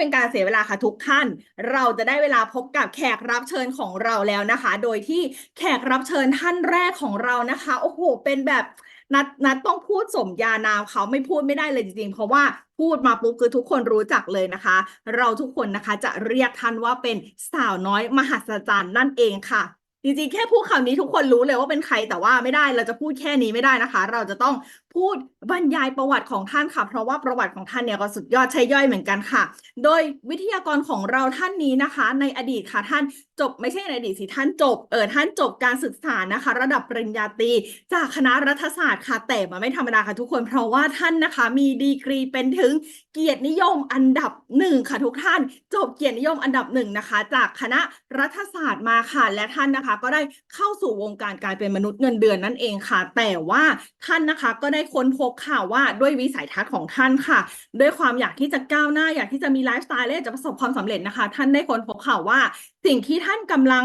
เป็นการเสียเวลาค่ะทุกท่าน เราจะได้เวลาพบกับแขกรับเชิญของเราแล้วนะคะ โดยที่แขกรับเชิญท่านแรกของเรานะคะโอ้โหเป็นแบบนัดนัดต้องพูดสมญานามเขาไม่พูดไม่ได้เลยจริงๆ เพราะว่าพูดมาปุ๊บคือทุกคนรู้จักเลยนะคะ เราทุกคนนะคะจะเรียกท่านว่าเป็นสาวน้อยมหัศจรรย์นั่นเองค่ะจริงๆ แค่พูดคำนี้ทุกคนรู้เลยว่าเป็นใครแต่ว่าไม่ได้เราจะพูดแค่นี้ไม่ได้นะคะ เราจะต้องพูดบรรยายประวัติของท่านค่ะ เพราะว่าประวัติของท่านเนี่ยก็สุดยอดใช่ย่อยเหมือนกันค่ะ โดยวิทยากรของเราท่านนี้นะคะ ในอดีตค่ะท่านจบไม่ใช่ในอดีตสิท่านจบเออท่านจบการศึกษานะคะ ระดับปริญญาตรีจากคณะรัฐศาสตร์ค่ะ แต่มันไม่ธรรมดาค่ะทุกคน เพราะว่าท่านนะคะ มีดีกรีเป็นถึงเกียรตินิยมอันดับหนึ่งค่ะทุกท่าน จบเกียรตินิยมอันดับหนึ่งนะคะ จากคณะรัฐศาสตร์มาค่ะ และท่านนะคะ ก็ได้เข้าสู่วงการการเป็นมนุษย์เงินเดือนนั่นเองค่ะ แต่ว่าท่านนะคะก็ได้ค้นพบค่ะว่าด้วยวิสัยทัศน์ของท่านค่ะ ด้วยความอยากที่จะก้าวหน้าอยากที่จะมีไลฟ์สไตล์และจะประสบความสำเร็จนะคะ ท่านได้ค้นพบค่ะว่า สิ่งที่ท่านกำลัง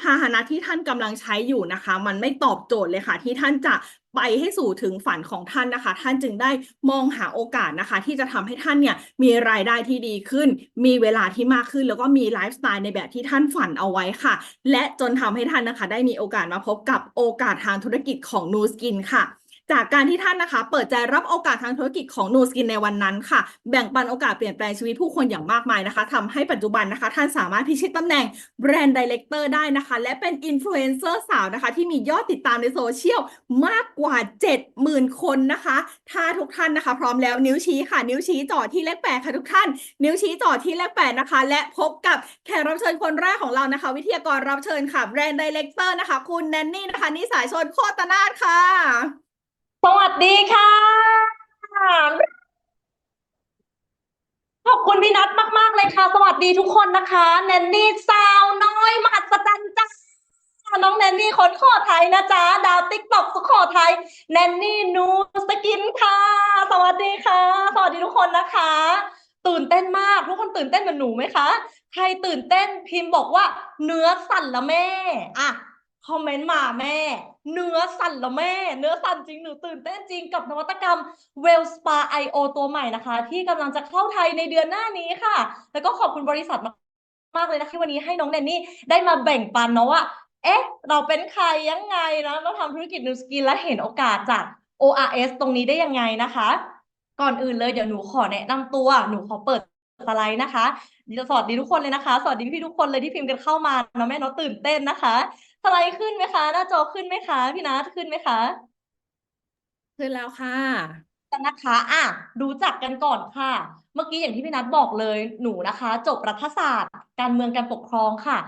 พาหนะที่ท่านกำลังใช้อยู่นะคะ มันไม่ตอบโจทย์เลยค่ะ ที่ท่านจะไปให้สู่ถึงฝันของท่านนะคะ ท่านจึงได้มองหาโอกาสนะคะ ที่จะทำให้ท่านเนี่ยมีรายได้ที่ดีขึ้น มีเวลาที่มากขึ้น แล้วก็มีไลฟ์สไตล์ในแบบที่ท่านฝันเอาไว้ค่ะ และจนทำให้ท่านนะคะ ได้มีโอกาสมาพบกับโอกาสทางธุรกิจของนูสกินค่ะ จากการที่ท่านนะคะ เปิดใจรับโอกาสทางธุรกิจของนูสกินในวันนั้นค่ะ แบ่งปันโอกาสเปลี่ยนแปลงชีวิตผู้คนอย่างมากมายนะคะทำให้ปัจจุบันนะคะ ท่านสามารถพิชิตตำแหน่งแบรนด์ดีเลกเตอร์ได้นะคะ และเป็นอินฟลูเอนเซอร์สาวนะคะ ที่มียอดติดตามในโซเชียลมากกว่า 70,000 คนนะคะ ถ้าทุกท่านนะคะ พร้อมแล้วนิ้วชี้ค่ะ นิ้วชี้จ่อที่เลขแปดค่ะทุกท่าน นิ้วชี้จ่อที่เลขแปดนะคะ และพบกับแขกรับเชิญคนแรกของเรานะคะ วิทยากรรับเชิญค่ะแบรนด์ดีเลกเตอร์นะคะ คุณแนนนี่นะคะนิสายชนโคตรนาถค่ะ สวัสดีค่ะ ขอบคุณพี่นัทมาก ๆ เลยค่ะ สวัสดีทุกคนนะคะ แนนนี่สาวน้อยมหัศจรรย์จ้าน้องแนนนี่คนขอไทยนะจ๊ะ ดาวติ๊กต็อกสุโขทัยแนนนี่นูสกินค่ะ สวัสดีค่ะ สวัสดีทุกคนนะคะ ตื่นเต้นมาก ทุกคนตื่นเต้นเหมือนหนูไหมคะ ใครตื่นเต้นพิมพ์บอกว่า เนื้อสั่นละแม่ อะ คอมเมนต์มาแม่ เนื้อสั่นละแม่ เนื้อสั่นจริงหนูตื่นเต้นจริงกับนวัตกรรม Well Spa IO ตัวใหม่นะคะ ที่กำลังจะเข้าไทยในเดือนหน้านี้ค่ะ แล้วก็ขอบคุณบริษัทมากมากเลยนะที่วันนี้ให้น้องแนนนี่ได้มาแบ่งปันเนาะว่าเอ๊ะ เราเป็นใครยังไงนะเราทำธุรกิจนูสกินและเห็นโอกาสจาก ORS ตรงนี้ได้ยังไงนะคะ ก่อนอื่นเลยเดี๋ยวหนูขอแนะนำตัวหนูขอเปิดสไลด์นะคะสวัสดีทุกคนเลยนะคะ สวัสดีพี่ทุกคนเลยที่พิมพ์กันเข้ามาเนาะแม่เนาะตื่นเต้นนะคะ สไลด์ขึ้นไหมคะ หน้าจอขึ้นไหมคะ พี่นัทขึ้นไหมคะขึ้นแล้วค่ะกันนะคะอะรู้จักกันก่อนค่ะ เมื่อกี้อย่างที่พี่นัทบอกเลยหนูนะคะ จบรัฐศาสตร์ การเมืองการปกครองค่ะ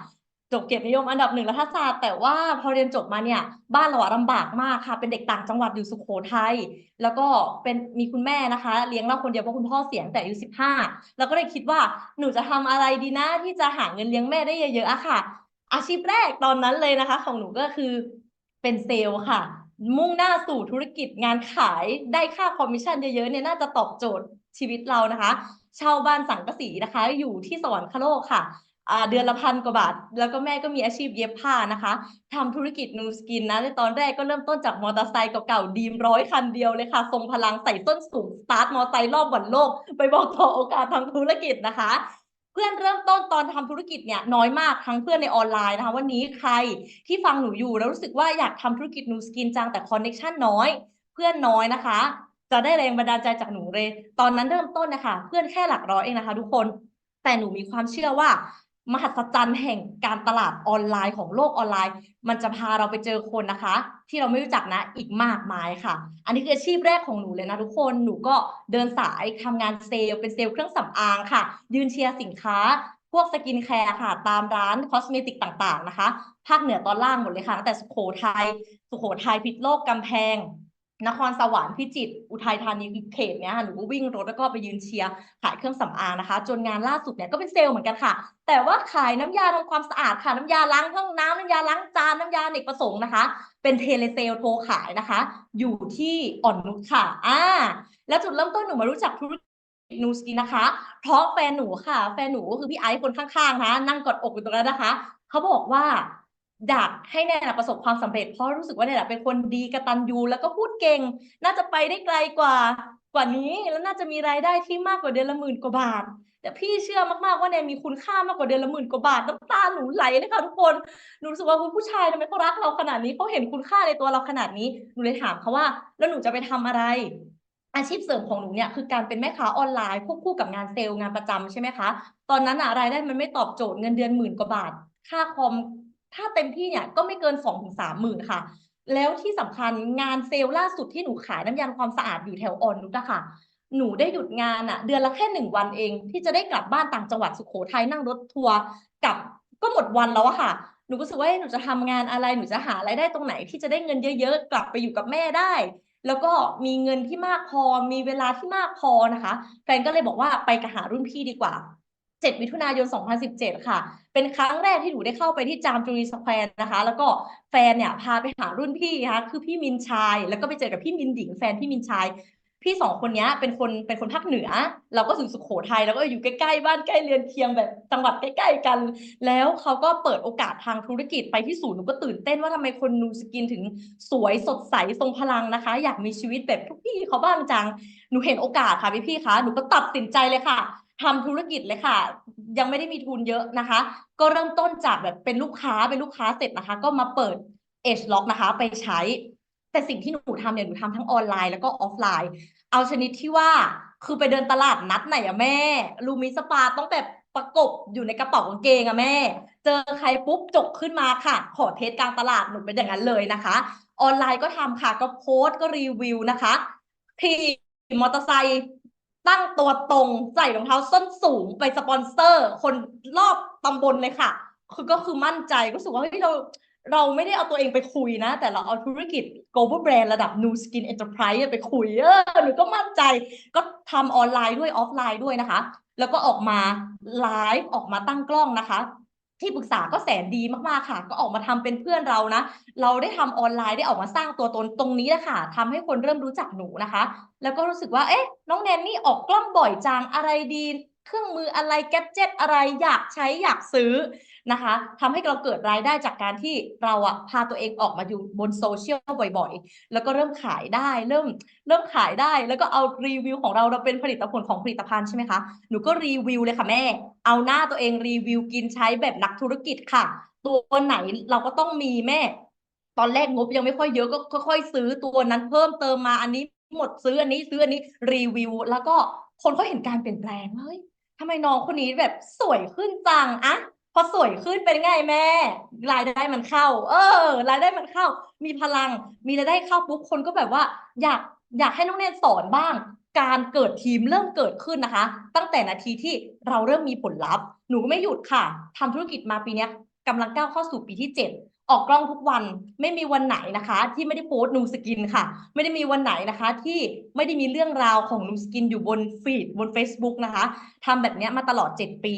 จบเกียรตินิยมอันดับหนึ่งรัฐศาสตร์แต่ว่าพอเรียนจบมาเนี่ย บ้านเราอะลำบากมากค่ะ เป็นเด็กต่างจังหวัดอยู่สุโขทัยแล้วก็เป็นมีคุณแม่นะคะ เลี้ยงเราคนเดียวเพราะคุณพ่อเสียตั้งแต่อายุสิบห้าแล้วก็เลยคิดว่าหนูจะทำอะไรดีนะที่จะหาเงินเลี้ยงแม่ได้เยอะๆอะค่ะ อาชีพแรกตอนนั้นเลยนะคะ ของหนูก็คือเป็นเซลล์ค่ะ มุ่งหน้าสู่ธุรกิจงานขายได้ค่าคอมมิชชั่นเยอะๆเนี่ยน่าจะตอบโจทย์ชีวิตเรานะคะเช่าบ้านสังกะสีนะคะ อยู่ที่สวรรคโลกค่ะเดือนละพันกว่าบาท แล้วก็แม่ก็มีอาชีพเย็บผ้านะคะทำธุรกิจนูสกินนะในตอนแรกก็เริ่มต้นจากมอเตอร์ไซค์เก่าๆดีมร้อยคันเดียวเลยค่ะ ทรงพลังใส่ส้นสูง สตาร์ทมอเตอร์ไซค์รอบวันโลก ไปบอกต่อโอกาสทางธุรกิจนะคะ เพื่อนเริ่มต้นตอนทำธุรกิจเนี่ยน้อยมากทั้งเพื่อนในออนไลน์นะคะวันนี้ใครที่ฟังหนูอยู่แล้วรู้สึกว่าอยากทำธุรกิจนูสกินจังแต่คอนเน็ชันน้อย เพื่อนน้อยนะคะ จะได้แรงบันดาลใจจากหนูเลย ตอนนั้นเริ่มต้นนะคะ เพื่อนแค่หลักร้อยเองนะคะ ทุกคนแต่หนูมีความเชื่อว่า มหัศจรรย์แห่งการตลาดออนไลน์ของโลกออนไลน์ มันจะพาเราไปเจอคนนะคะ ที่เราไม่รู้จักนะอีกมากมายค่ะ อันนี้คืออาชีพแรกของหนูเลยนะทุกคนหนูก็เดินสายทำงานเซลล์เป็นเซลล์เครื่องสำอางค่ะ ยืนเชียร์สินค้า พวกสกินแคร์ค่ะ ตามร้านคอสเมติกต่างๆนะคะ ภาคเหนือตอนล่างหมดเลยค่ะตั้งแต่สุโขทัยสุโขทัยพิษโลกกำแพง นครสวรรค์พิจิตรอุทัยธานีเขตเนี้ยค่ะหนูก็วิ่งรถแล้วก็ไปยืนเชียร์ขายเครื่องสำอางนะคะ จนงานล่าสุดเนี่ยก็เป็นเซลล์เหมือนกันค่ะ แต่ว่าขายน้ำยาทำความสะอาดค่ะน้ำยาล้างห้องน้ำน้ำยาล้างจานน้ำยาเนกประสงค์นะคะ เป็นเทเลเซลโทรขายนะคะ อยู่ที่อ่อนนุชค่ะอ่าแล้วจุดเริ่มต้นหนูมารู้จักธุรกิจนูสกินนะคะ เพราะแฟนหนูค่ะ แฟนหนูก็คือพี่ไอซ์คนข้างๆนะคะนั่งกอดอกอยู่ตรงนั้นนะคะ เขาบอกว่า อยากให้แนนอะประสบความสำเร็จเพราะรู้สึกว่าแนนเป็นคนดีกระตัญญูแล้วก็พูดเก่ง น่าจะไปได้ไกลกว่ากว่านี้ แล้วน่าจะมีรายได้ที่มากกว่าเดือนละหมื่นกว่าบาท แต่พี่เชื่อมากๆว่าแนนมีคุณค่ามากกว่าเดือนละหมื่นกว่าบาทน้ำตาหนูไหลเลยค่ะทุกคนหนูรู้สึกว่าผู้ชายทำไมเขารักเราขนาดนี้เขาเห็นคุณค่าในตัวเราขนาดนี้หนูเลยถามเขาว่า แล้วหนูจะไปทำอะไรอาชีพเสริมของหนูเนี่ยคือการเป็นแม่ค้าออนไลน์ควบคู่กับงานเซลล์งานประจำใช่ไหมคะ ตอนนั้นอะรายได้มันไม่ตอบโจทย์เงินเดือนหมื่นกว่าบาท ค่าคอม ถ้าเต็มที่เนี่ยก็ไม่เกินสองถึงสามหมื่นค่ะ แล้วที่สำคัญงานเซลล์ล่าสุดที่หนูขายน้ำยาความสะอาดอยู่แถวออนนุชอะค่ะหนูได้หยุดงานอะเดือนละแค่หนึ่งวันเอง ที่จะได้กลับบ้านต่างจังหวัดสุโขทัยนั่งรถทัวร์กลับก็หมดวันแล้วอะค่ะ หนูก็รู้สึกว่าหนูจะทำงานอะไรหนูจะหารายได้ตรงไหนที่จะได้เงินเยอะๆ กลับไปอยู่กับแม่ได้ แล้วก็มีเงินที่มากพอมีเวลาที่มากพอนะคะ แฟนก็เลยบอกว่าไปกับหารุ่นพี่ดีกว่า 7 มิถุนายน 2017 ค่ะ เป็นครั้งแรกที่หนูได้เข้าไปที่จามจุรีสแควร์นะคะ แล้วก็แฟนเนี่ยพาไปหารุ่นพี่นะคะคือพี่มินชาย แล้วก็ไปเจอกับพี่มินดิงแฟนพี่มินชาย พี่สองคนเนี้ยเป็นคนเป็นคนภาคเหนือ เราก็อยู่สุโขทัยแล้วก็อยู่ใกล้ๆบ้านใกล้เรือนเคียงแบบจังหวัดใกล้ๆกัน แล้วเขาก็เปิดโอกาสทางธุรกิจไปที่ศูนย์หนูก็ตื่นเต้นว่าทำไมคนนูสกินถึงสวยสดใสทรงพลังนะคะ อยากมีชีวิตแบบทุกพี่เขาบ้างจังหนูเห็นโอกาสค่ะพี่ๆคะหนูก็ตัดสินใจเลยค่ะ ทำธุรกิจเลยค่ะ ยังไม่ได้มีทุนเยอะนะคะ ก็เริ่มต้นจากแบบเป็นลูกค้าเป็นลูกค้าเสร็จนะคะ ก็มาเปิด Edge Lock นะคะ ไปใช้ แต่สิ่งที่หนูทำเนี่ยหนูทำทั้งออนไลน์แล้วก็ออฟไลน์ เอาชนิดที่ว่าคือไปเดินตลาดนัดไหนอะแม่ ลูมิสปาต้องแบบประกบอยู่ในกระเป๋ากางเกงอะแม่ เจอใครปุ๊บจกขึ้นมาค่ะ ขอเทสกลางตลาดหนูเป็นอย่างนั้นเลยนะคะ ออนไลน์ก็ทำค่ะก็โพสต์ก็รีวิวนะคะขี่มอเตอร์ไซค์ ตั้งตัวตรงใส่รองเท้าส้นสูงไปสปอนเซอร์ คนรอบตำบลเลยค่ะ คือก็คือมั่นใจก็รู้สึกว่าเฮ้ยเราเราไม่ได้เอาตัวเองไปคุยนะ แต่เราเอาธุรกิจ global brand ระดับ new skin enterprise ไปคุยเออหนูก็มั่นใจก็ทำออนไลน์ด้วยออฟไลน์ด้วยนะคะ แล้วก็ออกมาไลฟ์ออกมาตั้งกล้องนะคะ ที่ปรึกษาก็แสนดีมากๆค่ะ ก็ออกมาทำเป็นเพื่อนเรานะ เราได้ทำออนไลน์ได้ออกมาสร้างตัวตนตรงนี้แหละค่ะทำให้คนเริ่มรู้จักหนูนะคะ แล้วก็รู้สึกว่าเอ๊ะน้องแนนนี่ออกกล้องบ่อยจังอะไรดี เครื่องมืออะไรแกดเจ็ตอะไรอยากใช้อยากซื้อนะคะทำให้เราเกิดรายได้จากการที่เราอะพาตัวเองออกมาอยู่บนโซเชียลบ่อยๆ แล้วก็เริ่มขายได้เริ่มเริ่มขายได้ แล้วก็เอารีวิวของเราเราเป็นผลิตผลของผลิตภัณฑ์ใช่ไหมคะหนูก็รีวิวเลยค่ะแม่ เอาหน้าตัวเองรีวิวกินใช้แบบนักธุรกิจค่ะ ตัวไหนเราก็ต้องมีแม่ ตอนแรกงบยังไม่ค่อยเยอะก็ค่อยๆซื้อตัวนั้นเพิ่มเติมมาอันนี้หมดซื้ออันนี้ซื้ออันนี้รีวิว แล้วก็คนก็เห็นการเปลี่ยนแปลงเฮ้ย ทำไมน้องคนนี้แบบสวยขึ้นจังอะพอสวยขึ้นเป็นไงแม่ รายได้มันเข้า เออ รายได้มันเข้า มีพลัง มีรายได้เข้าปุ๊บคนก็แบบว่า อยากอยากให้น้องเนนสอนบ้าง การเกิดทีมเริ่มเกิดขึ้นนะคะ ตั้งแต่นาทีที่เราเริ่มมีผลลัพธ์ หนูก็ไม่หยุดค่ะทำธุรกิจมาปีนี้ยกำลังก้าวเข้าสู่ปีที่ 7 ออกกล้องทุกวันไม่มีวันไหนนะคะ ที่ไม่ได้โพสต์นูสกินค่ะ ไม่ได้มีวันไหนนะคะ ที่ไม่ได้มีเรื่องราวของนูสกินอยู่บนฟีดบน Facebook นะคะทำแบบเนี้ยมาตลอด 7 ปี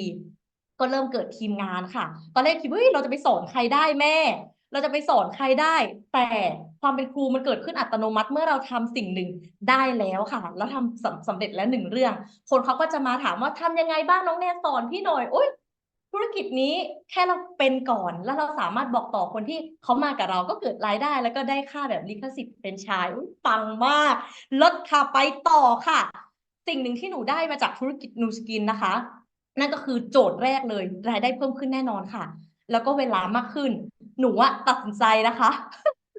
ก็เริ่มเกิดทีมงานค่ะ ตอนแรกคิดว่าเราจะไปสอนใครได้แม่ เราจะไปสอนใครได้ แต่ความเป็นครูมันเกิดขึ้นอัตโนมัติเมื่อเราทำสิ่งหนึ่งได้แล้วค่ะ แล้วทำสำสำเร็จแล้วหนึ่งเรื่อง คนเขาก็จะมาถามว่าทำยังไงบ้างน้องแนนสอนพี่หน่อยโอ๊ย ธุรกิจนี้แค่เราเป็นก่อนแล้วเราสามารถบอกต่อคนที่เขามากับเราก็เกิดรายได้ แล้วก็ได้ค่าแบบลิขสิทธิ์เป็นชายปังมาก ลดค่ะไปต่อค่ะ สิ่งหนึ่งที่หนูได้มาจากธุรกิจนูสกินนะคะ นั่นก็คือโจทย์แรกเลย รายได้เพิ่มขึ้นแน่นอนค่ะ แล้วก็เวลามากขึ้น หนูอะตัดสินใจนะคะ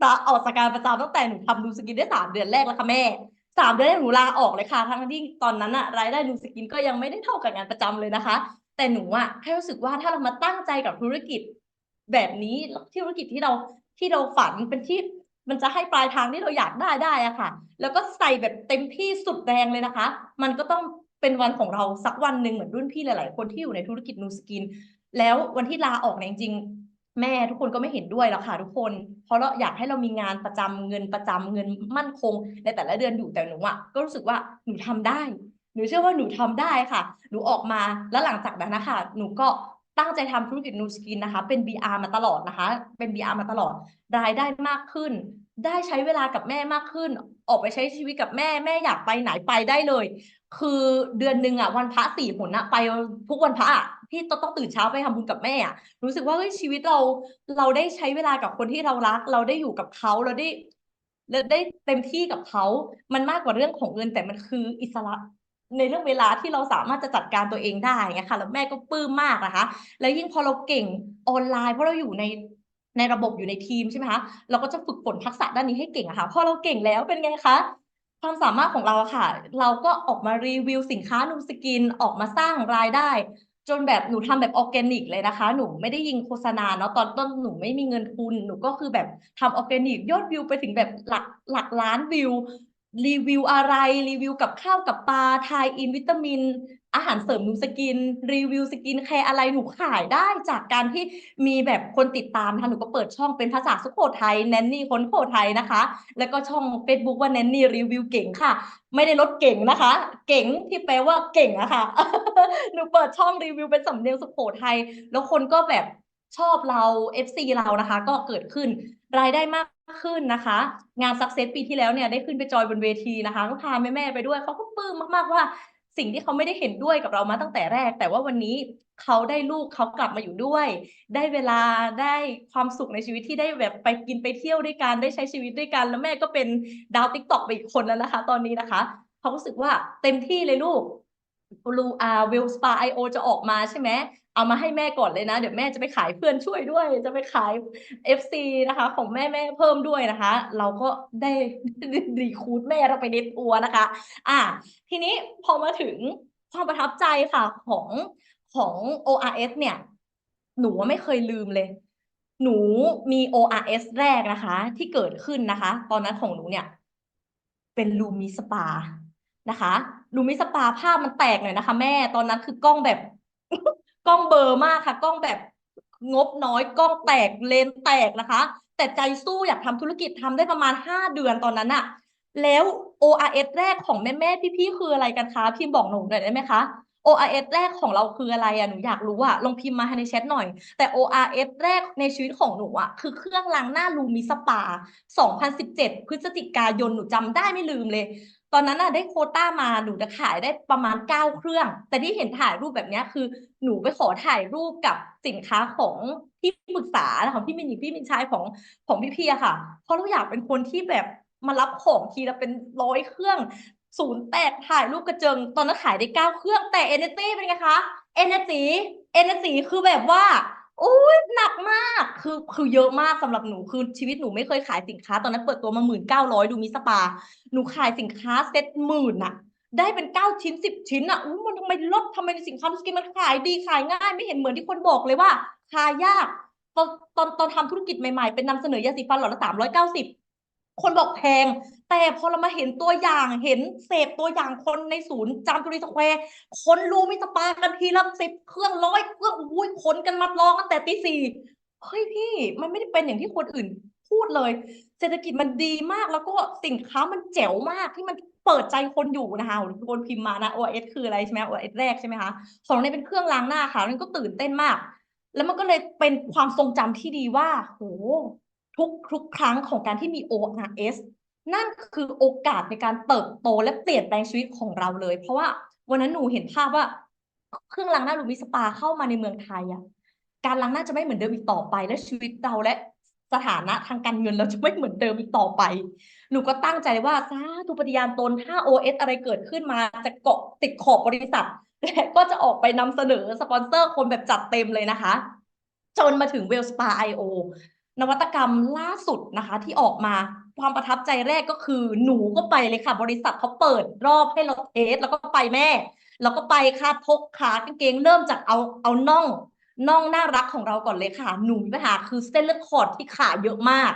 ลาออกจากการประจำตั้งแต่หนูทำนูสกินได้สามเดือนแรกแล้วค่ะแม่สามเดือนแรกหนูลาออกเลยค่ะทั้งที่ตอนนั้นอะรายได้นูสกินก็ยังไม่ได้เท่ากับงานประจำเลยนะคะ แต่หนูอะแค่รู้สึกว่าถ้าเรามาตั้งใจกับธุรกิจ แบบนี้ธุรกิจที่เราที่เราฝันเป็นที่มันจะให้ปลายทางที่เราอยากได้ได้อะค่ะ แล้วก็ใส่แบบเต็มที่สุดแรงเลยนะคะ มันก็ต้องเป็นวันของเราสักวันหนึ่งเหมือนรุ่นพี่หลาย ๆ คนที่อยู่ในธุรกิจนูสกิน แล้ววันที่ลาออกเนี่ยจริงแม่ทุกคนก็ไม่เห็นด้วยหรอกค่ะทุกคน เพราะเราอยากให้เรามีงานประจำเงินประจำเงินมั่นคง ในแต่ละเดือนอยู่แต่หนูอะก็รู้สึกว่าหนูทำได้ หนูเชื่อว่าหนูทำได้ค่ะ หนูออกมาแล้วหลังจากนั้นนะคะ หนูก็ตั้งใจทำธุรกิจนูสกินนะคะ เป็น BR มาตลอดนะคะ เป็น BR มาตลอด รายได้มากขึ้น ได้ใช้เวลากับแม่มากขึ้น ออกไปใช้ชีวิตกับแม่ แม่อยากไปไหนไปได้เลย คือเดือนหนึ่งอะวันพระสี่หนอะไปทุกวันพระอะพี่ต้องตื่นเช้าไปทำบุญกับแม่อะ รู้สึกว่าเฮ้ยชีวิตเราเราได้ใช้เวลากับคนที่เรารัก เราได้อยู่กับเขาเราได้เราได้เต็มที่กับเขา มันมากกว่าเรื่องของเงินแต่มันคืออิสระ ในเรื่องเวลาที่เราสามารถจะจัดการตัวเองได้ไงค่ะแล้วแม่ก็ปลื้มมากนะคะ แล้วยิ่งพอเราเก่งออนไลน์เพราะเราอยู่ในในระบบอยู่ในทีมใช่ไหมคะเราก็จะฝึกฝนทักษะด้านนี้ให้เก่งอะค่ะพอเราเก่งแล้วเป็นไงคะความสามารถของเราค่ะ เราก็ออกมารีวิวสินค้านูสกินออกมาสร้างรายได้ จนแบบหนูทำแบบออร์แกนิกเลยนะคะ หนูไม่ได้ยิงโฆษณาเนาะตอนต้นหนูไม่มีเงินทุนหนูก็คือแบบทำออร์แกนิกยอดวิวไปถึงแบบหลักหลักล้านวิว รีวิวอะไรรีวิวกับข้าวกับปลาทายอินวิตามิน อาหารเสริมนูสกิน รีวิวสกินแคร์อะไรหนูขายได้จากการที่มีแบบคนติดตามนะคะหนูก็เปิดช่องเป็นภาษาสุโขทัยแนนนี่คนโขทัยนะคะ แล้วก็ช่อง Facebook ว่าแนนนี่รีวิวเก่งค่ะ ไม่ได้ลดเก่งนะคะ เก่งที่แปลว่าเก่งอะค่ะหนูเปิดช่องรีวิวเป็นสำเนียงสุโขทัยแล้วคนก็แบบชอบเรา FC เรานะคะ ก็เกิดขึ้นรายได้มาก ขึ้นนะคะ งานสักเซสปีที่แล้วเนี่ยได้ขึ้นไปจอยบนเวทีนะคะก็พาแม่ๆไปด้วยเขาก็ปลื้มมากๆว่าสิ่งที่เขาไม่ได้เห็นด้วยกับเรามาตั้งแต่แรก แต่ว่าวันนี้เขาได้ลูกเขากลับมาอยู่ด้วย ได้เวลาได้ความสุขในชีวิตที่ได้แบบไปกินไปเที่ยวด้วยกันได้ใช้ชีวิตด้วยกัน แล้วแม่ก็เป็นดาวติ๊กต็อกไปอีกคนแล้วนะคะ ตอนนี้นะคะ เขารู้สึกว่าเต็มที่เลยลูก บลูอาเวลสปาไอโอจะออกมาใช่ไหมเอามาให้แม่ก่อนเลยนะ เดี๋ยวแม่จะไปขายเพื่อนช่วยด้วย จะไปขาย FC นะคะ ของแม่แม่เพิ่มด้วยนะคะ เราก็ได้รีคูดแม่เราไปในตัวนะคะ อะทีนี้พอมาถึงความประทับใจค่ะของของ ORS เนี่ย หนูไม่เคยลืมเลย หนูมี ORS แรกนะคะ ที่เกิดขึ้นนะคะ ตอนนั้นของหนูเนี่ย เป็นลูมิสปานะคะ ลูมิสปาภาพมันแตกหน่อยนะคะ แม่ตอนนั้นคือกล้องแบบ กล้องเบอร์มากค่ะ กล้องแบบงบน้อยกล้องแตกเลนส์แตกนะคะ แต่ใจสู้อยากทำธุรกิจทำได้ประมาณห้าเดือนตอนนั้นอะแล้ว ORS แรกของแม่แม่พี่ๆคืออะไรกันคะพิมพ์บอกหนูหน่อยได้ไหมคะ ORS แรกของเราคืออะไรอะหนูอยากรู้อะลองพิมพ์มาในแชทหน่อย แต่ ORS แรกในชีวิตของหนูอะคือเครื่องล้างหน้าลูมิสปา 2017 พฤศจิกายนหนูจำได้ไม่ลืมเลย ตอนนั้นน่ะได้โคต้ามาหนูจะขายได้ประมาณเก้าเครื่อง แต่ที่เห็นถ่ายรูปแบบนี้คือหนูไปขอถ่ายรูปกับสินค้าของที่ปรึกษาของพี่มินหญิงพี่มินชายของของพี่พี่อะค่ะ เพราะเราอยากเป็นคนที่แบบมารับของทีละเป็นร้อยเครื่องศูนย์แตกถ่ายรูปกระเจิง ตอนนั้นขายได้เก้าเครื่องแต่ Energy เป็นไงคะ Energy Energy คือแบบว่า อุ้ยหนักมากคือคือเยอะมากสำหรับหนูคือชีวิตหนูไม่เคยขายสินค้า ตอนนั้นเปิดตัวมาหมื่นเก้าร้อยดูมิสปา หนูขายสินค้าเซ็ตหมื่นอะได้เป็นเก้าชิ้นสิบชิ้นอะอู้มันทำไมลดทำไมสินค้าดูสกินมันขายดีขายง่าย ไม่เห็นเหมือนที่คนบอกเลยว่าขายยากตอนตอนตอนทำธุรกิจใหม่ๆ เป็นนำเสนอยาสีฟันหลอดละสามร้อยเก้าสิบ คนบอกแพง แต่พอเรามาเห็นตัวอย่างเห็นเสพตัวอย่างคนในศูนย์จามจุรีสแควร์คนรู้มิสปากันทีละสิบเครื่องร้อยเครื่องอุ้ยคนกันมาลองตั้งแต่ตีสี่เฮ้ยพี่ มันไม่ได้เป็นอย่างที่คนอื่นพูดเลย เศรษฐกิจมันดีมากแล้วก็สินค้ามันแจ๋วมากที่มันเปิดใจคนอยู่นะคะคนพิมพ์มานะ OS คืออะไรใช่ไหม OS แรกใช่ไหมคะของในเป็นเครื่องล้างหน้าค่ะมันก็ตื่นเต้นมาก แล้วมันก็เลยเป็นความทรงจำที่ดีว่าโห ทุกทุกครั้งของการที่มี ORS นั่นคือโอกาสในการเติบโตและเปลี่ยนแปลงชีวิตของเราเลย เพราะว่าวันนั้นหนูเห็นภาพว่า เครื่องล้างหน้าลูมิสปาเข้ามาในเมืองไทยอะการล้างหน้าจะไม่เหมือนเดิมอีกต่อไป และชีวิตเราและสถานะทางการเงินเราจะไม่เหมือนเดิมอีกต่อไป หนูก็ตั้งใจว่าสาธุปฏิญาณตนถ้า OS อะไรเกิดขึ้นมาจะเกาะติดขอบบริษัทและก็จะออกไปนำเสนอสปอนเซอร์คนแบบจัดเต็มเลยนะคะ จนมาถึง w e l l Spa IO นวัตกรรมล่าสุดนะคะ ที่ออกมาความประทับใจแรกก็คือหนูก็ไปเลยค่ะ บริษัทเขาเปิดรอบให้เราเทสแล้วก็ไปแม่ แล้วก็ไปค่ะพกขากางเกงเริ่มจากเอาเอาน่องน่องน่ารักของเราก่อนเลยค่ะ หนูมีปัญหาคือเส้นเลือดขอดที่ขาเยอะมาก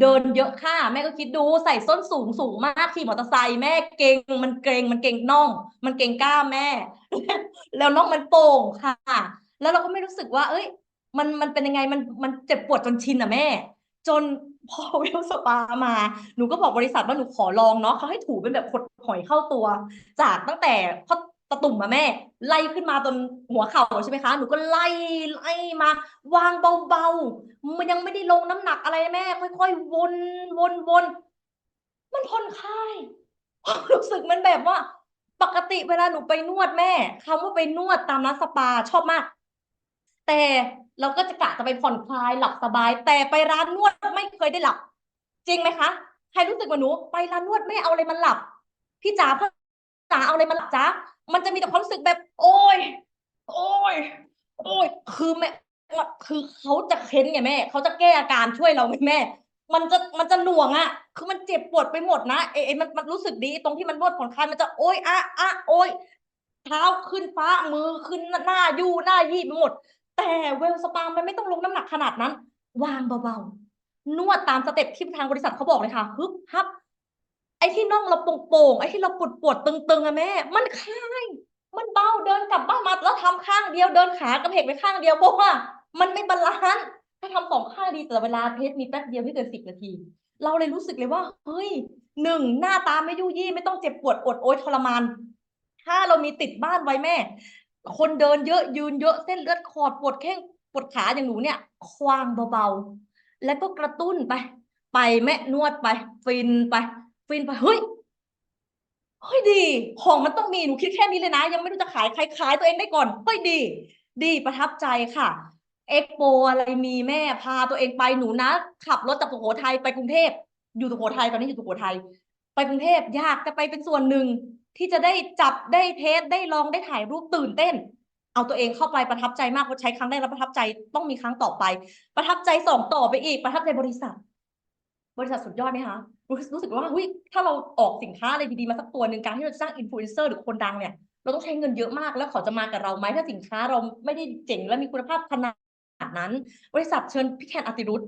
เดินเยอะค่ะ แม่ก็คิดดูใส่ส้นสูงสูงมากขี่มอเตอร์ไซค์แม่เก่งมันเกรงมันเก่งน่อง มันเก่งกล้ามแม่ แล้วน่องมันโป่งค่ะ แล้วเราก็ไม่รู้สึกว่า เอ้ย มันมันเป็นยังไงมันมันเจ็บปวดจนชินอะแม่ จนพอวิวสปามา หนูก็บอกบริษัทว่าหนูขอลองเนาะเขาให้ถูเป็นแบบขดหอยเข้าตัว จากตั้งแต่ข้อตะตุ่มมาแม่ ไล่ขึ้นมาจนหัวเข่าใช่ไหมคะ หนูก็ไล่ไล่มา วางเบาๆ มันยังไม่ได้ลงน้ำหนักอะไรแม่ ค่อยๆ วนวนวนมันผ่อนคลายความรู้สึกมันแบบว่า ปกติเวลาหนูไปนวดแม่คำว่าไปนวดตามร้านสปาชอบมาก แต่ เราก็จะกะจะไปผ่อนคลายหลับสบาย แต่ไปร้านนวดไม่เคยได้หลับ จริงไหมคะใครรู้สึกเหมนหนู ไปร้านนวดไม่เอาอะไรมันหลับ พี่จ๋าพ่อจ๋าเอาอะไรมาหลับจ๋ามันจะมีแต่ความรู้สึกแบบ โอ้ยโอ้ยโอ้ยคือแม่คือเขาจะเค้นไงแม่เขาจะแก้อาการช่วยเราไงแม่ มันจะมันจะหน่วงอะคือมันเจ็บปวดไปหมดนะเอเอมันมันรู้สึกดี ตรงที่มันนวดผ่อนคลายมันจะโอ้ยอะอะโอ้ยเท้าขึ้นฟ้ามือขึ้นหน้ายู่หน้ายี่ไปหมด แต่เวลสปามันไม่ต้องลงน้ำหนักขนาดนั้น วางเบาๆ นวดตามสเต็ปที่ทางบริษัทเขาบอกเลยค่ะฮึบฮับ ไอ้ที่น่องเราโป่งๆไอ้ที่เราปวดปวดตึงๆอะแม่ มันคลายมันเบาเดินกลับบ้านมาแล้วทำข้างเดียวเดินขากระเพกไปข้างเดียวเพราะว่า มันไม่บาลานซ์ถ้าทำสองข้างดีแต่เวลาเทสมีแป๊บเดียวไม่เกินสิบนาที เราเลยรู้สึกเลยว่าเฮ้ยหนึ่งหน้าตาไม่ยุ่ยยี่ ไม่ต้องเจ็บปวดอดโอยทรมาน ถ้าเรามีติดบ้านไว้แม่ คนเดินเยอะยืนเยอะเส้นเลือดขอดปวดแข้งปวดขาอย่างหนูเนี่ย ควางเบาๆ แล้วก็กระตุ้นไป ไปแม่นวดไป ฟินไป ฟินไปเฮ้ยเฮ้ยดีของมันต้องมีหนูคิดแค่นี้เลยนะ ยังไม่รู้จะขายใครขายตัวเองได้ก่อนเฮ้ยดี ดีประทับใจค่ะเอ็กโปอะไรมีแม่พาตัวเองไปหนูนะ ขับรถจากสุโขทัยไปกรุงเทพอยู่สุโขทัยตอนนี้อยู่สุโขทัยไปกรุงเทพยากจะไปเป็นส่วนหนึ่ง ที่จะได้จับได้เทสได้ลองได้ถ่ายรูปตื่นเต้น เอาตัวเองเข้าไปประทับใจมากว่าใช้ครั้งแรกแล้วประทับใจต้องมีครั้งต่อไป ประทับใจสองต่อไปอีก ประทับใจบริษัท บริษัทสุดยอดไหมคะรู้สึกว่าเฮ้ยถ้าเราออกสินค้าอะไรดีๆมาสักตัวหนึ่งการที่เราสร้างอินฟลูเอนเซอร์หรือคนดังเนี่ยเราต้องใช้เงินเยอะมากแล้วเขาจะมากับเราไหมถ้าสินค้าเราไม่ได้เจ๋งและมีคุณภาพขนาดนั้น บริษัทเชิญพี่แคนอติรุธ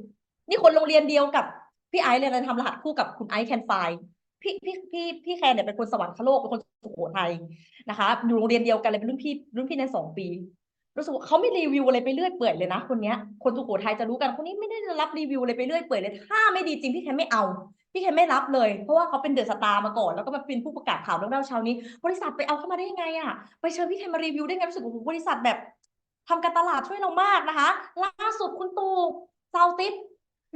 นี่คนโรงเรียนเดียวกับพี่ไอซ์เลยนะทำรหัสคู่กับคุณไอซ์แคนไฟ พี่พี่พี่พี่แคนเนี่ยเป็นคนสวรรคโลกเป็นคนสุโขทัยนะคะอยู่โรงเรียนเดียวกันเลยเป็นรุ่นพี่รุ่นพี่ในสองปีรู้สึกว่าเขาไม่รีวิวอะไรไปเรื่อยเปื่อยเลยนะคนเนี้ยคนสุโขทัยจะรู้กันคนนี้ไม่ได้รับรีวิวอะไรไปเรื่อยเปื่อยเลยถ้าไม่ดีจริงพี่แคนไม่เอา พี่แคนไม่รับเลย เพราะว่าเขาเป็นเดอะสตาร์มาก่อนแล้วก็มาเป็นผู้ประกาศข่าวเรื่องเล่าเช้านี้ บริษัทไปเอาเข้ามาได้ยังไงอะไปเชิญพี่แคนมารีวิวได้ไงรู้สึกว่าบริษัทแบบทำการตลาดช่วยเรามากนะคะ ล่าสุดคุณตู่ซาวติส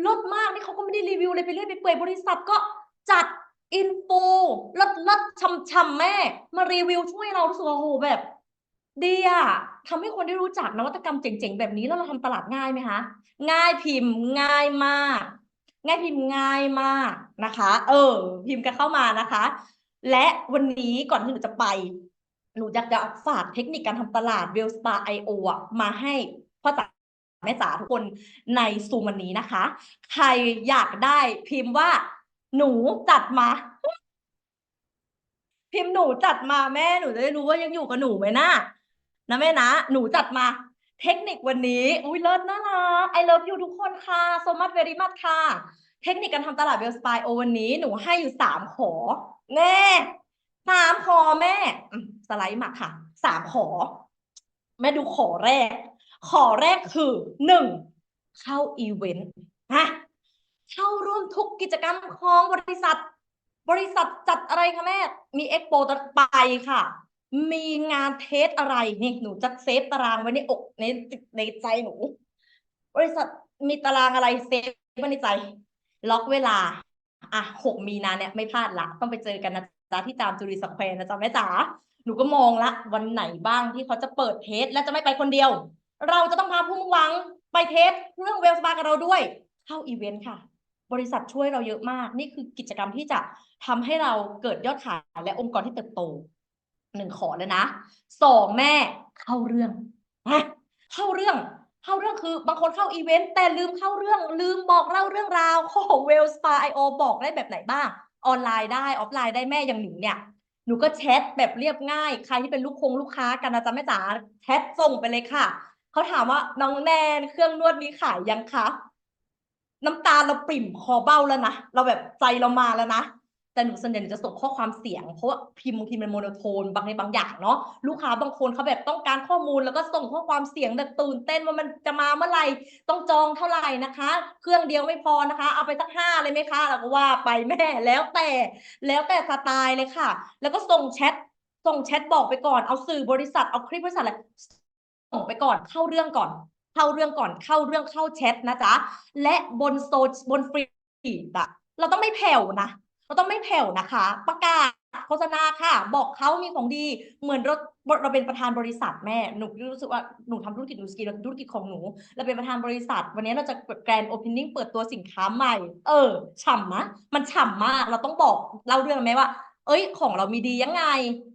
ลดมากนี่เขาก็ไม่ได้รีวิวอะไรไปเรื่อยไปเปื่อยบริษัทก็จัด อินฟูลดลดช่ำแม่ มารีวิวช่วยเรารู้สึกว่าโอ้โหแบบ ดีอะทำให้คนได้รู้จักนวัตกรรมเจ๋งๆ แบบนี้แล้วเราทำตลาดง่ายไหมคะ ง่ายพิมพ์ง่ายมาก ง่ายพิมพ์ง่ายมากนะคะ เออ พิมพ์กันเข้ามานะคะ และวันนี้ก่อนที่หนูจะไป หนูอยากจะฝากเทคนิคการทำตลาด w e l l s p a IO อะมาให้พ่อจ๋าแม่จ๋าทุกคนในซูมวันนี้นะคะ ใครอยากได้พิมพ์ว่า หนูจัดมา พิมพ์หนูจัดมาแม่หนูจะได้รู้ว่ายังอยู่กับหนูไหมนะนะแม่นะ หนูจัดมา เทคนิควันนี้ อุ้ยเลิศน่ารัก I love you ทุกคนค่ะ so much very much ค่ะ เทคนิคการทำตลาดเวลสปายโอวันนี้หนูให้อยู่สามขอแน่สามขอแม่สไลด์มาค่ะสามขอ แม่ดูขอแรก ขอแรกคือหนึ่งเข้าอีเวนต์ฮะ เข้าร่วมทุกกิจกรรมของบริษัท บริษัทจัดอะไรคะแม่ มีเอ็กโปไปค่ะ มีงานเทสอะไรนี่หนูจะเซฟตารางไว้ในอกในในใจหนู บริษัทมีตารางอะไรเซฟไว้ในใจ ล็อกเวลา อะหกมีนาเนี่ยไม่พลาดละ ต้องไปเจอกันนะจ๊ะที่ตามจูรีสแควร์นะจ๊ะแม่จ๋าหนูก็มองละวันไหนบ้างที่เขาจะเปิดเทสและจะไม่ไปคนเดียว เราจะต้องพาผู้มุ่งหวังไปเทสเรื่องเวลสปากับเราด้วย เข้าอีเวนต์ค่ะ บริษัทช่วยเราเยอะมาก นี่คือกิจกรรมที่จะทำให้เราเกิดยอดขายและองค์กรที่เติบโตหนึ่งขอเลยนะสองแม่เข้าเรื่องฮะเข้าเรื่องเข้าเรื่องคือบางคนเข้าอีเวนต์แต่ลืมเข้าเรื่องลืมบอกเล่าเรื่องราวของเวลสปาไอโอบอกได้แบบไหนบ้าง ออนไลน์ได้ออฟไลน์ได้แม่อย่างหนูเนี่ยหนูก็แชทแบบเรียบง่าย ใครที่เป็นลูกคงลูกค้ากันนะจ๊ะแม่จ๋าแชทส่งไปเลยค่ะเขาถามว่าน้องแนนเครื่องนวดมีขายยังคะ น้ำตาเราปริ่มคอเบ้าแล้วนะเราแบบใจเรามาแล้วนะแต่หนูส่วนใหญ่หนูจะส่งข้อความเสียงเพราะว่าพิมพ์บางทีมันโมโนโทนบางในบางอย่างเนาะลูกค้าบางคนเขาแบบต้องการข้อมูลแล้วก็ส่งข้อความเสียงแบบตื่นเต้นว่ามันจะมาเมื่อไหร่ต้องจองเท่าไหร่นะคะ เครื่องเดียวไม่พอนะคะ เอาไปสักห้าเลยไหมคะเราก็ว่าไปแม่แล้วแต่แล้วแต่สไตล์เลยค่ะ แล้วก็ส่งแชทส่งแชทบอกไปก่อนเอาสื่อบริษัทเอาคลิปบริษัทอะไรส่งไปก่อนเข้าเรื่องก่อน เข้าเรื่องก่อนเข้าเรื่องเข้าแชทนะจ๊ะและบนโซบนฟรีดอะเราต้องไม่แผ่วนะ เราต้องไม่แผ่วนะคะ ประกาศโฆษณาค่ะ บอกเขามีของดีเหมือนเราเราเป็นประธานบริษัทแม่หนูรู้สึกว่าหนูทำธุรกิจหนูสกีธุรกิจของหนูเราเป็นประธานบริษัท วันนี้เราจะแกรนด์โอเพนนิ่งเปิดตัวสินค้าใหม่ เออฉ่ำมะมันฉ่ำมากเราต้องบอกเล่าเรื่องไหมว่า เอ้ยของเรามีดียังไง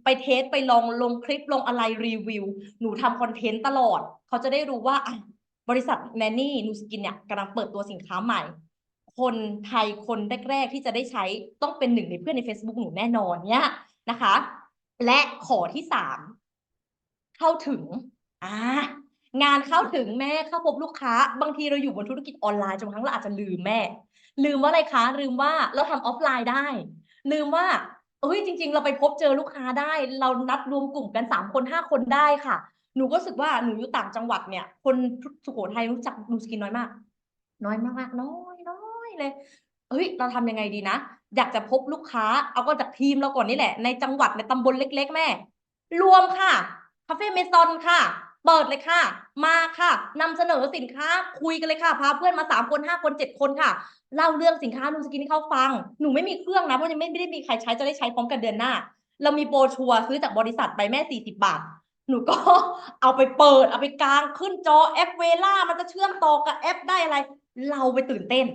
ไปเทสไปลองลงคลิปลงอะไรรีวิว หนูทำคอนเทนต์ตลอด เขาจะได้รู้ว่าบริษัทแนนนี่นูสกินเนี่ยกำลังเปิดตัวสินค้าใหม่ คนไทยคนแรก ๆ ที่จะได้ใช้ต้องเป็นหนึ่งในเพื่อนใน Facebook หนูแน่นอนเนี่ยนะคะ และขอที่สามเข้าถึงอ่างานเข้าถึงแม่เข้าพบลูกค้า บางทีเราอยู่บนธุรกิจออนไลน์จนบางครั้งเราอาจจะลืมแม่ ลืมว่าอะไรคะ ลืมว่าเราทำออฟไลน์ได้ ลืมว่า เอ้ยจริง ๆ เราไปพบเจอลูกค้าได้ เรานัดรวมกลุ่มกันสามคนห้าคนได้ค่ะ หนูก็รู้สึกว่าหนูอยู่ต่างจังหวัดเนี่ย คนสุโขทัยรู้จักนูสกินน้อยมาก น้อยมากๆน้อยน้อยเลยเฮ้ยเราทำยังไงดีนะ อยากจะพบลูกค้าเอาก็จากทีมเราก่อนนี่แหละ ในจังหวัดในตำบลเล็ก ๆ แม่ รวมค่ะ คาเฟ่เมซอนค่ะ เปิดเลยค่ะ มาค่ะนำเสนอสินค้าคุยกันเลยค่ะ พาเพื่อนมาสามคนห้าคนเจ็ดคนค่ะ เล่าเรื่องสินค้านูสกินให้เขาฟัง หนูไม่มีเครื่องนะ เพราะยังไม่ได้มีใครใช้จะได้ใช้พร้อมกันเดือนหน้า เรามีโปรชัวซื้อจากบริษัทไปแม่สี่สิบบาท หนูก็เอาไปเปิด เอาไปกลางขึ้นจอแอปเวล่ามันจะเชื่อมต่อกับแอปได้อะไร เราไปตื่นเต้น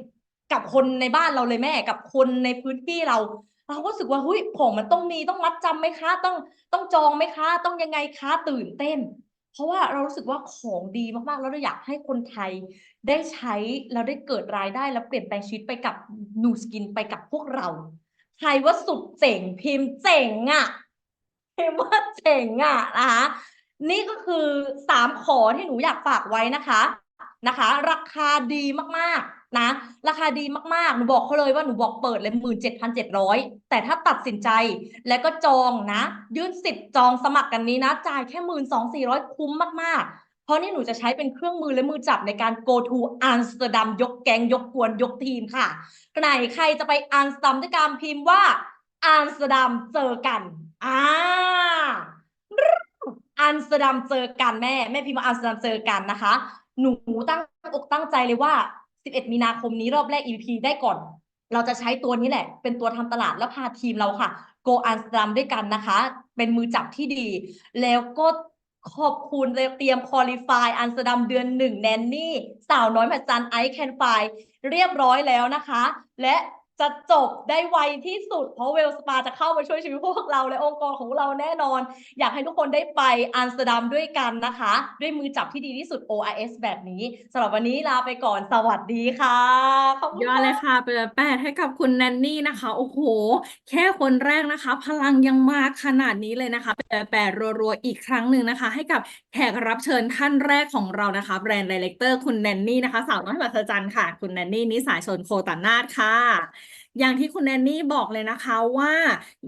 กับคนในบ้านเราเลยแม่ กับคนในพื้นที่เราเราก็รู้สึกว่าเฮ้ยของมันต้องมีต้องมัดจำไหมคะ ต้องต้องจองไหมคะ ต้องยังไงคะตื่นเต้น เพราะว่าเรารู้สึกว่าของดีมากๆ แล้วเราอยากให้คนไทยได้ใช้แล้วได้เกิดรายได้แล้วเปลี่ยนแปลงชีวิตไปกับนูสกินไปกับพวกเรา ใครว่าสุดเจ๋งพิมพ์เจ๋งอะพิมพ์ว่าเจ๋งอะนะคะนี่ก็คือสามขอที่หนูอยากฝากไว้นะคะนะคะ ราคาดีมากๆ นะ ราคาดีมากๆ หนูบอกเขาเลยว่าหนูบอกเปิดเลยหมื่นเจ็ดพันเจ็ดร้อยแต่ถ้าตัดสินใจแล้วก็จองนะ ยื่นสิทธิ์จองสมัครกันนี้นะ จ่ายแค่หมื่นสองสี่ร้อยคุ้มมากๆ เพราะนี่หนูจะใช้เป็นเครื่องมือและมือจับในการ go to อัมสเตอร์ดัมยกแกงยกกวนยกทีมค่ะไหนใครจะไปอัมสเตอร์ดัมด้วยการพิมพ์ว่าอัมสเตอร์ดัมเจอกันอ่าอัมสเตอร์ดัมเจอกันแม่แม่พิมพ์ว่าอัมสเตอร์ดัมเจอกันนะคะ หนูตั้งอกตั้งใจเลยว่า 11 มีนาคมนี้รอบแรก EP ได้ก่อน เราจะใช้ตัวนี้แหละ เป็นตัวทำตลาดแล้วพาทีมเราค่ะ Go a n s t r a m ด้วยกันนะคะ เป็นมือจับที่ดี แล้วก็ขอบคุณเตรียม Qualify อันสตอร์ดัมเดือนหนึ่งแนนนี่ สาวน้อยมหัดจันไอแคนไฟเรียบร้อยแล้วนะคะ และ จะจบได้ไวที่สุด เพราะเวลสปาจะเข้ามาช่วยชีวิตพวกเราและองค์กรของเราแน่นอน อยากให้ทุกคนได้ไปอัมสเตอร์ดัมด้วยกันนะคะ ด้วยมือจับที่ดีที่สุด OIS แบบนี้สำหรับวันนี้ลาไปก่อนสวัสดีค่ะขอบคุณยอดเลยค่ะเป็นแปดให้กับคุณแนนนี่นะคะ โอ้โห แค่คนแรกนะคะ พลังยังมาขนาดนี้เลยนะคะเป็นแปดรัวๆอีกครั้งหนึ่งนะคะ ให้กับแขกรับเชิญท่านแรกของเรานะคะแบรนด์ไดเรคเตอร์คุณแนนนี่นะคะสาวน้อยมหัศจรรย์ค่ะ คุณแนนนี่นิสายชนโคตานาถค่ะ อย่างที่คุณแนนนี่บอกเลยนะคะว่า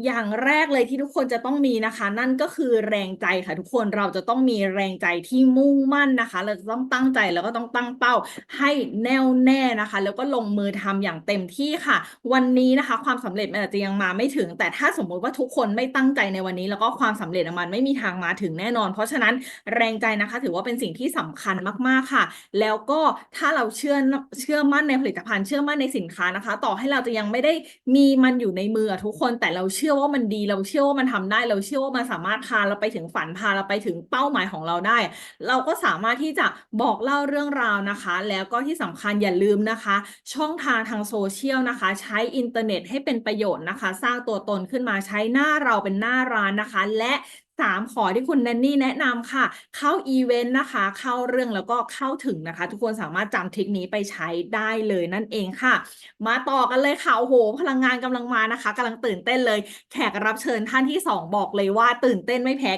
อย่างแรกเลยที่ทุกคนจะต้องมีนะคะ นั่นก็คือแรงใจค่ะทุกคนเราจะต้องมีแรงใจที่มุ่งมั่นนะคะ เราจะต้องตั้งใจแล้วก็ต้องตั้งเป้าให้แน่วแน่นะคะ แล้วก็ลงมือทำอย่างเต็มที่ค่ะ วันนี้นะคะ ความสำเร็จมันอาจจะยังมาไม่ถึง แต่ถ้าสมมุติว่าทุกคนไม่ตั้งใจในวันนี้ แล้วก็ความสำเร็จมันไม่มีทางมาถึงแน่นอน เพราะฉะนั้นแรงใจนะคะ ถือว่าเป็นสิ่งที่สำคัญมากๆค่ะ แล้วก็ถ้าเราเชื่อเชื่อมั่นในผลิตภัณฑ์เชื่อมั่นในสินค้านะคะ ต่อให้เราจะยังไม่ได้มีมันอยู่ในมือทุกคนแต่เราเชื่อว่ามันดี เราเชื่อว่ามันทำได้ เราเชื่อว่ามันสามารถพาเราไปถึงฝันพาเราไปถึงเป้าหมายของเราได้ เราก็สามารถที่จะบอกเล่าเรื่องราวนะคะ แล้วก็ที่สำคัญอย่าลืมนะคะ ช่องทางทางโซเชียลนะคะ ใช้อินเทอร์เน็ตให้เป็นประโยชน์นะคะ สร้างตัวตนขึ้นมาใช้หน้าเราเป็นหน้าร้านนะคะ และ สามขอที่คุณแนนนี่แนะนำค่ะ เข้าอีเวนต์นะคะ เข้าเรื่องแล้วก็เข้าถึงนะคะ ทุกคนสามารถจำทริคนี้ไปใช้ได้เลยนั่นเองค่ะ มาต่อกันเลยค่ะ โอ้โห พลังงานกำลังมานะคะกำลังตื่นเต้นเลย แขกรับเชิญท่านที่สองบอกเลยว่าตื่นเต้นไม่แพ้